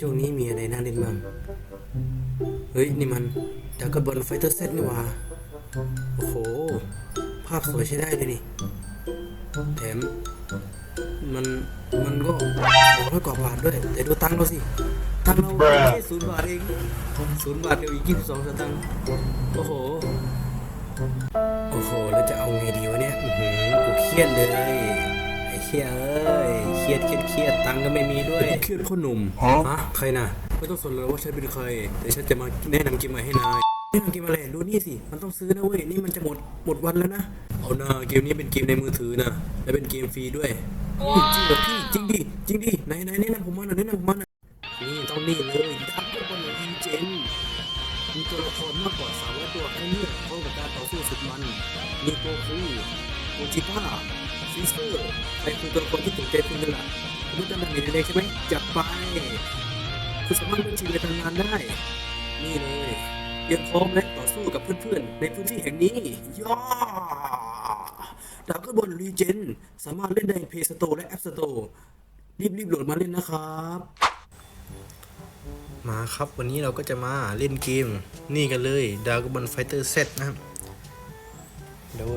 ช่วงนี้มีอะไรน่าเล่นบ้าง เฮ้ย นี่มันดากบอลไฟเตอร์เซตนี่หว่า โอ้โห ภาพสวยใช้ได้เลยนี่ แถม มัน มันก็สองร้อยกว่าบาทด้วย แต่ดูตังค์เราสิตังค์เราแค่ศูนย์บาทเองศูนย์บาทเดียวอีกยี่สิบสองสตางค์โอ้โห โอ้โห แล้วจะเอาไงดีวะเนี่ย อือหือกูเครียดเลย ไอ้เครียดเอ้ยเค รียดเครียดเครียดตังค์ก็ไม่มีด้วยเครียดพ่อหนุ่มฮะใครน่ะไม่ต้องสนเลยว่าฉันเป็นใครเดี๋ยวฉันจะมาแนะนำเกมใหม่ให้นายแนะนำเกมอะไรดูนี่สิมันต้องซื้อนะเว้ยนี่มันจะหมดหมดวันแล้วนะเอาหน้าเกมนี้เป็นเกมในมือถือนะและเป็นเกมฟรีด้วยจริงเหรอพี่จริงดิจริงดิไหนไหนแนะนำผมมาหน่อยแนะนำผมมาหน่อยนี่ต้องนี่เลยดับเบิลบอลทีเจนมีตัวละครมากกว่า300ตัวให้เลือกพร้อมกับการต่อสู้สุดมันมีโกคูโกจิต้า ฟิสเตอร์ใครคือตัวละครที่ถูกใจคุณกันล่ะคุณไม่จำเป็นเลยใช่ไหมจับไป คุณสามารถเลือกชีวิตทำงานได้ นี่เลยเตรียมพร้อมและต่อสู้กับเพื่อนๆ ในพื้นที่แห่งนี้ ย่าดาวก็บนรีเจน สามารถเล่นได้ใน Play Store และ App Store รีบๆโหลดมาเล่นนะครับ มาครับวันนี้เราก็จะมาเล่นเกม นี่กันเลยดาวกบอลไฟเตอร์เซตนะครับเดี๋ยว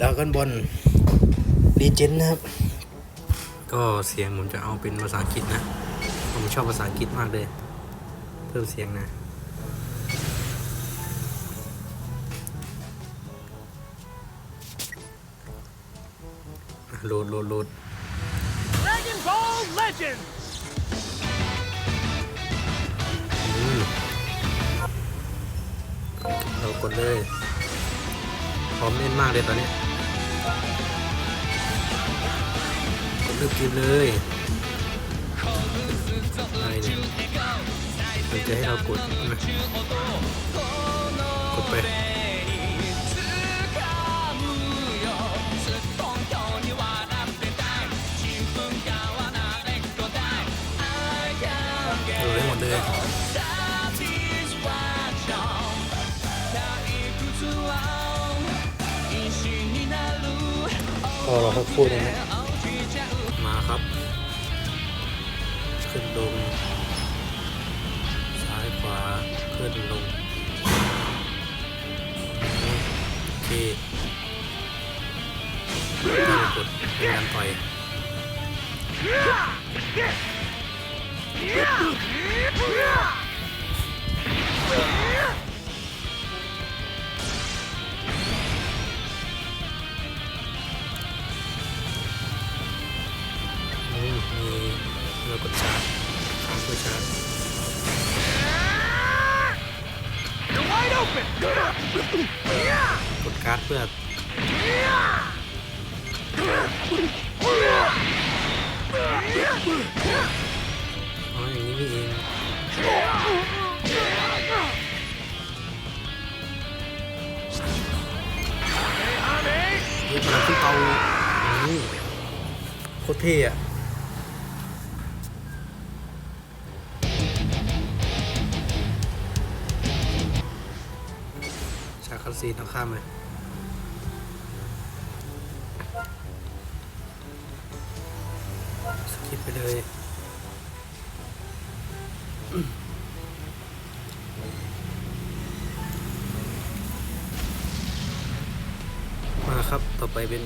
ดากบอล ดีเจนนะครับ ก็เสียงผมจะเอาเป็นภาษาอังกฤษนะ ผมชอบภาษาอังกฤษมากเลย เพิ่มเสียงนะอะโหลดโหลดโหลด Dragon Ball Legend! อืมเรากดเลย พร้อมเล่นมากเลยตอนนี้ กดเลือกเกมเลยอะไรเนี่ยมันจะให้เรากดกดไปโหลดได้หมดเลยพอเราครับพูดเลยนะ เรากดชาร์จชาร์จเพื่อชาร์จ You're wide open! กดการ์ดเพื่อ อ๋ออย่างนี้นี่เองเฮ้ยพลังขึ้นเตาอืมโคตรเท่อะ ซีนต้องข้ามเลยสกิปไปเลยมาครับต่อไปเป็น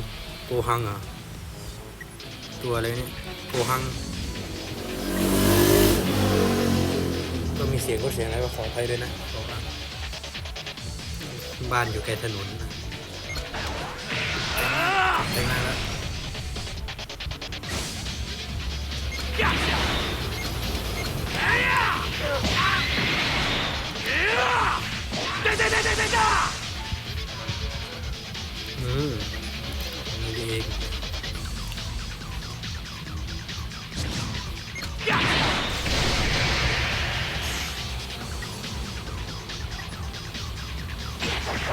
โกฮังอะตัวอะไรเนี่ยโกฮังก็มีเสียงก็เสียงอะไรก็ขออภัยด้วยนะโกฮัง บ้านอยู่ใกลถนนนะแต่งหน้าแล้วอืมนี่เอง คื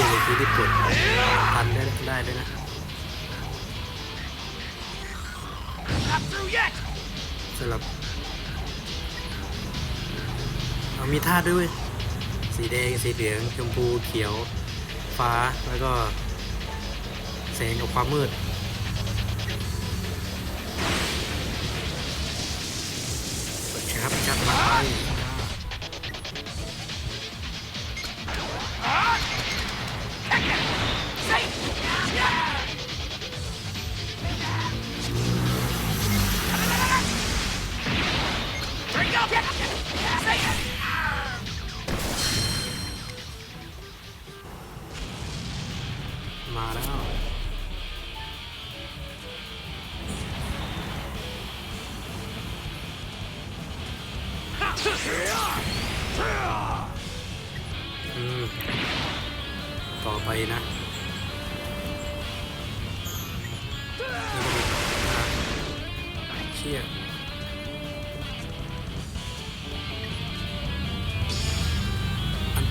อเมื่อกี้ที่กดทันได้ได้ด้ยนะสำหรับเรามีท่าด้วย สีแดง สีเหลือง ชมพู เขียว ฟ้า แล้วก็ แสงกับความมืดครับจัดมา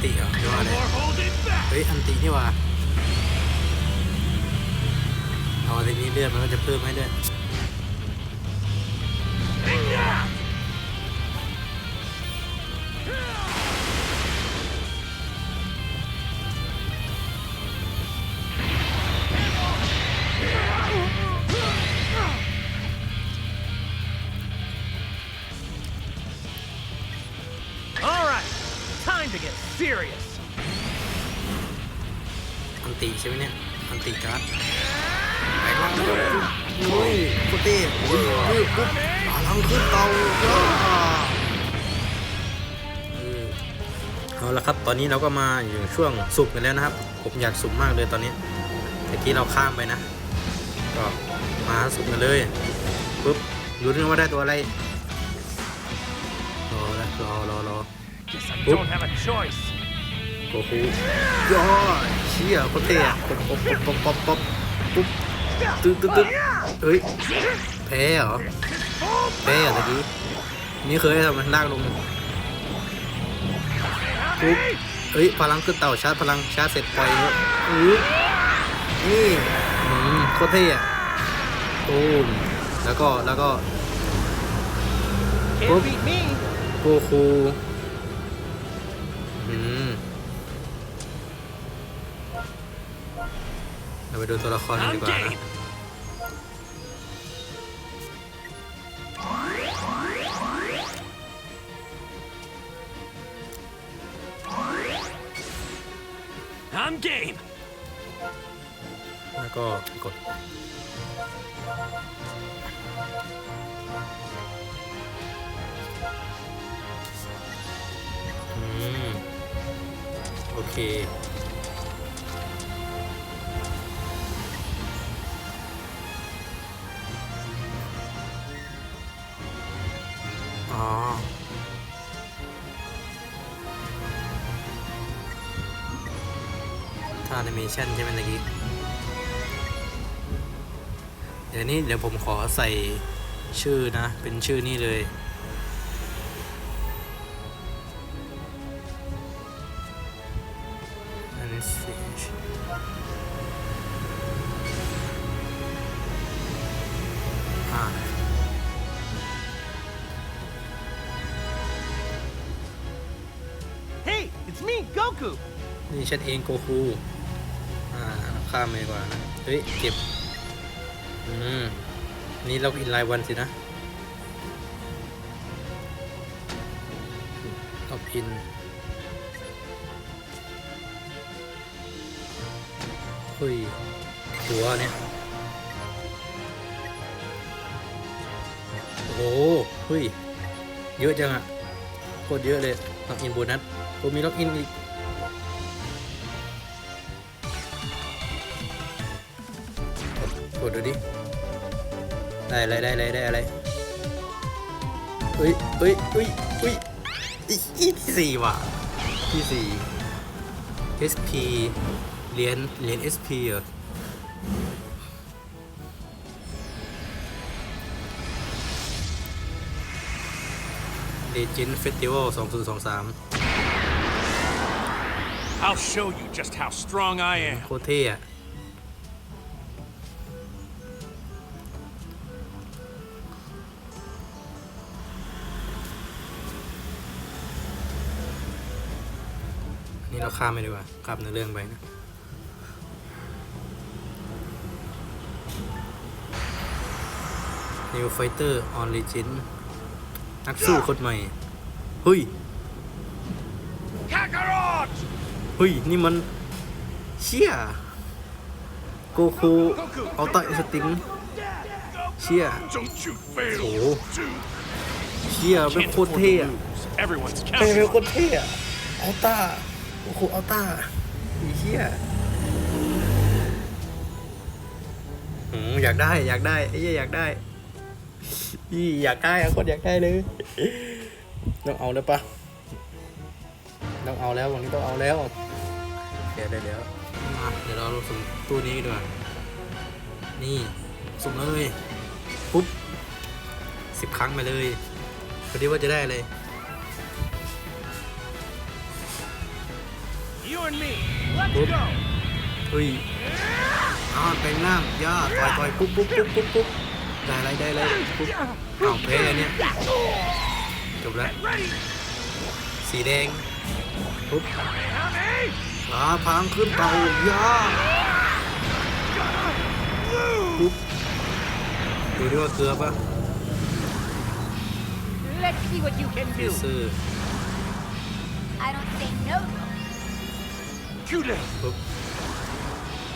ติเหรอหรือว่าอะไรเฮ้ยอันตินี่ว่าเอาทีนี้เลือดมันก็จะเพิ่มให้ด้วย serious. อันติใช่ไหมเนี่ยอันติการ์ดไปล่างแล้วโอ้ยโคตรเต้โอ้ยโอ้ยปุ๊บพลังขึ้นเตาย่าเออเอาละครับ ตอนนี้เราก็มาอยู่ช่วงสุ่มกันแล้วนะครับ ผมอยากสุ่มมากเลยตอนนี้ตะกี้เราข้ามไปนะ ก็มาสุ่มกันเลยปุ๊บรู้นว่าได้ตัวอะไรรอแล้วรอรอรอ Guess I Oop. don't have a choice. โกคูยอดเชี่ยโคตรเท่อะป๊อปป๊อปป๊อปป๊อปป๊อปปุ๊บตึ๊ดตึ๊ดตึ๊ดเฮ้ยแพ้เหรอแพ้เหรอตะกี้นี่เคยทำมันลากลงปุ๊บเฮ้ยพลังขึ้นเต่าชาร์จพลังชาร์จเสร็จปล่อยเยอะอื้อนี่อืมโคตรเท่อะตูมแล้วก็แล้วก็ Can't Oop. beat me. โกคูอืม เราไปดูตัวละครกันดี I'm กว่านะ game. I'm game. แล้วก็กด เค อ๋อ ท่าแอนิเมชันใช่ไหมตะกี้ เดี๋ยวนี้เดี๋ยวผมขอใส่ชื่อนะ เป็นชื่อนี่เลย ฉันเองโกคูอ่าข้ามไปกว่านะเฮ้ยเก็บอืมนี่เราอินไลน์วันสินะล็อกอินเฮ้ยหัวเนี่ยโอ้โหเฮ้ยเยอะจังอะโคตรเยอะเลยล็อกอินโบนัสโอ้มีล็อกอินอีก ได้อะไรได้อะไรได้อะไรเฮ้ยเฮ้ยเฮ้ยเฮ้ยอีอีที่สี่ว่ะที่สี่ SP เหรียญเหรียญ SP เหรอเ e เจน d เฟสติวัล2023 I'll show you just how strong I am. โคตรเท่อะ นี่เราข้ามไปดีกว่าข้ามในอเรื่องไปนะ New Fighter on Legend นักสู้คนใหม่เฮ้ย Kakarot! เฮ้ย นี่มัน เชี่ยโกคูเอาตาอิสติงเชี่ย Don't shoot fatal. Oh. เชี่ยเป็นโคตรเท่อะ Everyone's เป็น counting. โคตรเท่อะเอาตา โอ้โหเอาตาอีเชี่ยอืมอยากได้ อยากได้ไอ้เหี้ยอยากได้อีอยากได้อะคตรอยากได้เลยต้องเอาแล้วปะต้องเอาแล้ววันนี้ต้องเอาแล้วเดี๋ยวเดี๋ยวเดี๋ยวมาเดี๋ยวเราสุ่มตู้นี้ดีกว่านี่สุ่มเลยปุ๊บสิบครั้งไปเลยพอดีว่าจะได้อะไร You and me. Let's Oop. go. เฮ้ยอ้าวแปลงร่างย่าต่อยต่อยปุ๊บปุ๊บปุ๊บปุ๊บปุ๊บได้อะไรได้อะไรปุ๊บอ้าวแพ้อันเนี่ยจบแล้ว Ready? สีแดงปุ๊บ Kamehameha! ขาพังขึ้นเตาย่าปุ๊บดูดิว่าเกลือปะ Let's see what you can เฟ do. เซอร์ I don't say no. Shoot it. ปุ๊บ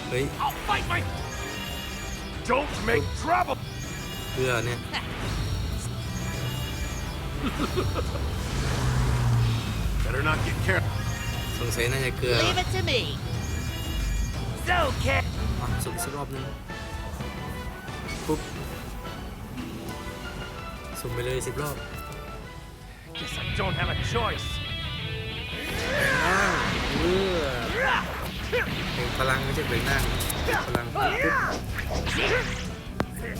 เฮ้ย I'll fight my. Don't make trouble. เกลือเนี่ย Better not get careless. สงสัยน่าจะเกลือ Leave it to me. So, cat. อ่ะสุ่มสักรอบนึงปุ๊บสุ่มไปเลยสิบรอบ Guess I don't have a choice. อ้าวเลือเบ่ง พลังไม่ใช่เบ่งหน้าพลัง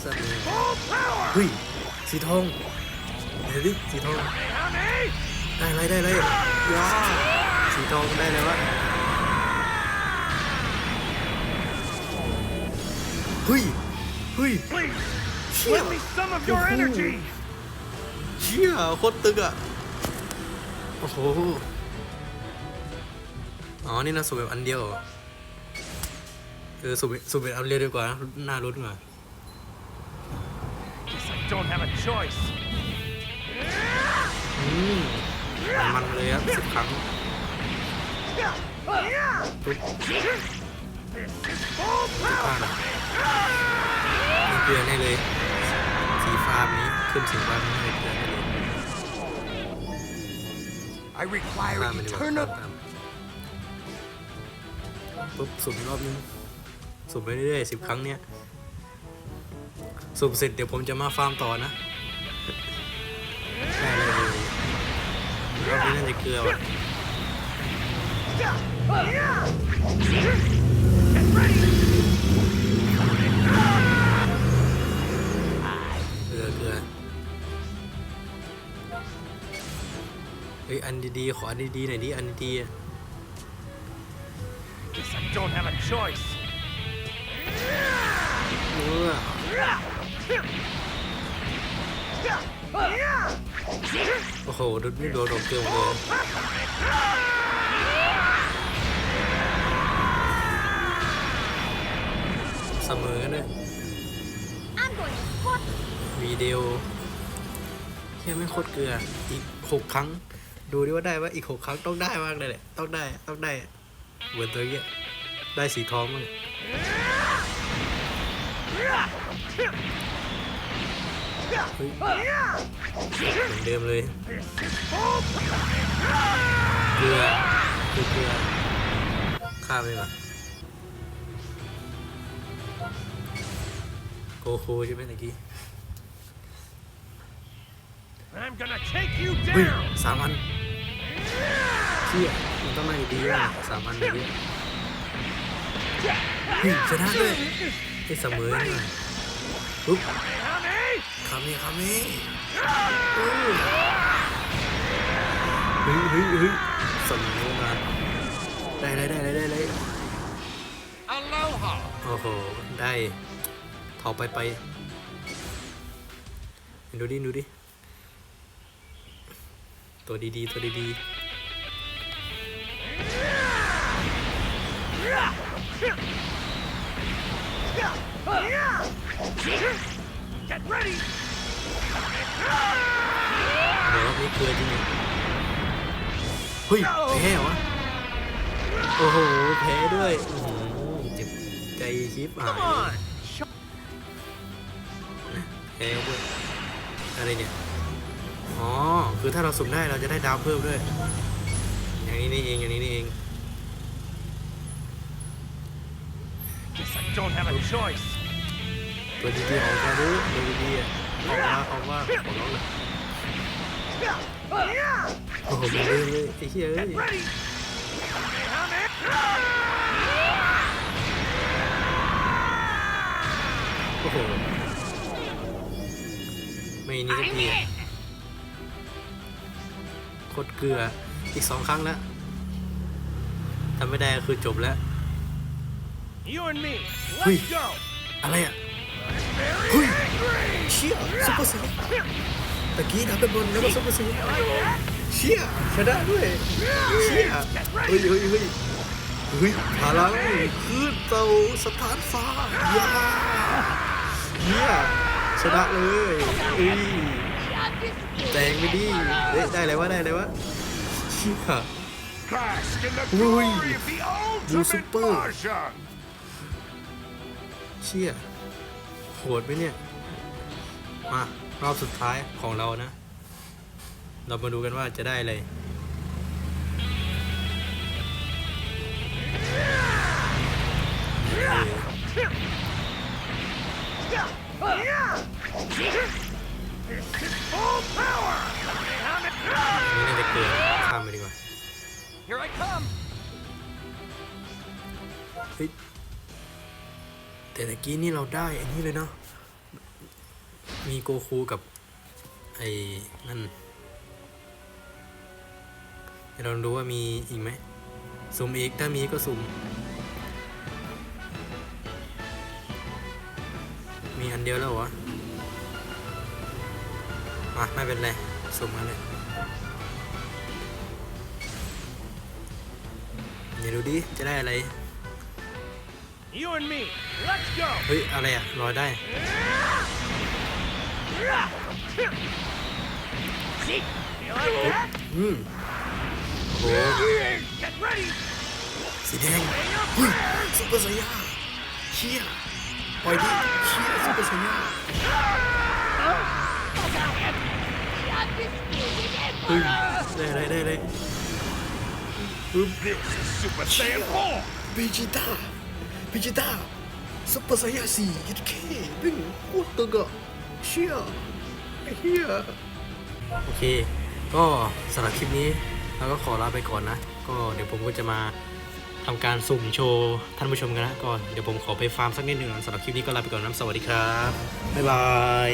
สัตว์เฮ้ยสีทองเดี๋ยวดิสีทองได้ไรได้ไรย้าสีทองได้เลยวะเฮ้ยเฮ้ย Please, Shit. lend me some of your Ooh. energy. เชี่ยโคตรตึกอะโอ้โห อ๋อ นี่นะสูบแบบอันเดียวเหรอเออสูบสูบแบบอันเดียวดีกว่านะน่ารุ้นกว่า Guess I don't have a choice. อืมมันๆเลยครับสิบครั้งปุ๊บ Full ผ้า power. น่ะมีเกลือแน่เลย สีฟ้านี้ขึ้นสีฟ้านี้เลยเกลือแน่เลย I require ข้ามมันดีกว่าข้ามข้าม ปุ๊บสุ่มรอบนึงสุ่มไปเรื่อยๆสิบครั้งเนี้ยสุ่มเสร็จเดี๋ยวผมจะมาฟาร์มต่อนะได้เลยรอบนี้น่าจะเกลือว่ะเกลือเกลือเฮ้ยอันดีๆขออันดีๆหน่อยดิอันดีๆ Guess I don't have a choice. เออ โอ้โหดูนี่โดนโดนเกลือหมดเลยเสมอกันด้วย I'm going to squat. วิดีโอเที่ยไม่งโคตรเกลืออีกหกครั้ง ดูดิว่าได้ว่าอีกหกครั้งต้องได้มากเลยแหละต้องได้ต้องได้ เหมือนตัวเนี้ยได้สีทองมั้งเนี่ยเฮ้ยเหมือนเดิมเลยเกลือคือเกลือข้ามไปก่อนโกโคใช่ไหมตะกี้ I'm gonna take you เฮ้ย down. สามอันเชี่ย มันต้องมาดีๆว่ะสามอันดีเฮ้ยชนะด้วยไอ้เสมอหน่อยปุ๊บ Kamehameha! คาเมคาเมเออเฮ้ยเฮ้ยเฮ้ยเสมอมาได้เลยได้เลยได้เลย Aloha! โอ้โห ได้เผาไปไปดูดิ ดูดิ ตัวดีๆ ตัวดีๆ เดี๋ยวนี้เกลือจริงเฮ้ยแพ้เหรอวะโอ้โหแพ้ด้วยอื้อหือเจ็บใจชิปหายแพ้ด้วยอะไรเนี่ยอ๋อคือถ้าเราสุ่มได้เราจะได้ดาวเพิ่มด้วย อย่างนี้นี่เองอย่างนี้นี่เอง Guess I don't have a choice. ตัวดีๆออกมาดูตัวดีๆอะออกมาออกมาขอร้องเลยโอ้โหมันเลยเลยไอ้เหี้ยเอ้ย Ready? Kamehameha! โอ้โหไม่นี่สักทีอะโคตรเกลืออีกสองครั้งแล้วทำไม่ได้ก็คือจบแล้ว You and me. Hui. Let's go. อะไรอะ Very Hui. angry. เชี่ยซุปเปอร์ซีตะกี้ดับเป็นบอลแล้วก็ซุปเปอร์ซีเชี่ยชนะด้วย เชี่ยเฮ้ยเฮ้ยเฮ้ยเฮ้ยพลังขึ้นเตาสถานฟ้าย่าเชี่ยชนะเลยเอ้ยแตงไปดิเฮ้ยได้เลยวะได้เลยวะเชี่ย Bask in the Ui. glory of the Du ultimate super. version. เชี่ยโหดไหมเนี่ย มารอบสุดท้ายของเรานะ เรามาดูกันว่าจะได้อะไร Full power. นี่น่าจะเกินข้ามไปดีกว่า Here I come. เฮ้ย แต่ตะกี้นี่เราได้อันนี้เลยเนาะมีโกคูกับไอ้นั่นเราดูว่ามีอีกไหมสุ่มอีกถ้ามีก็สุ่มมีอันเดียวแล้วเหรอวะมาไม่เป็นไรสุ่มกันเลยเดี๋ยวดูดิจะได้อะไร You and me. Let's go. เฮ้ยอะไรอะลอยได้ See? You like that? อืมโอ้โห Get ready. สีแดงเฮ้ยซุปเปอร์ไซย่าเชี่ยปล่อยดิเชี่ยซุปเปอร์ไซย่า เฮ้ยได้ได้ได้ได้ปึ๊บ This is Super Saiyan 4. เบจิต้า พิจิต้าสัปปะสายาสียิดเคบึ้งโคตรตัวก็เชียร์ไเฮียโอเค ก็สำหรับคลิปนี้เราก็ขอลาไปก่อนนะ ก็เดี๋ยวผมก็จะมาทำการสุ่มโชว์ท่านผู้ชมกันนะก่อน เดี๋ยวผมขอไปฟาร์มสักนิดหนึ่งสำหรับคลิปนี้ก็ลาไปก่อนนะสวัสดีครับ บ๊ายบาย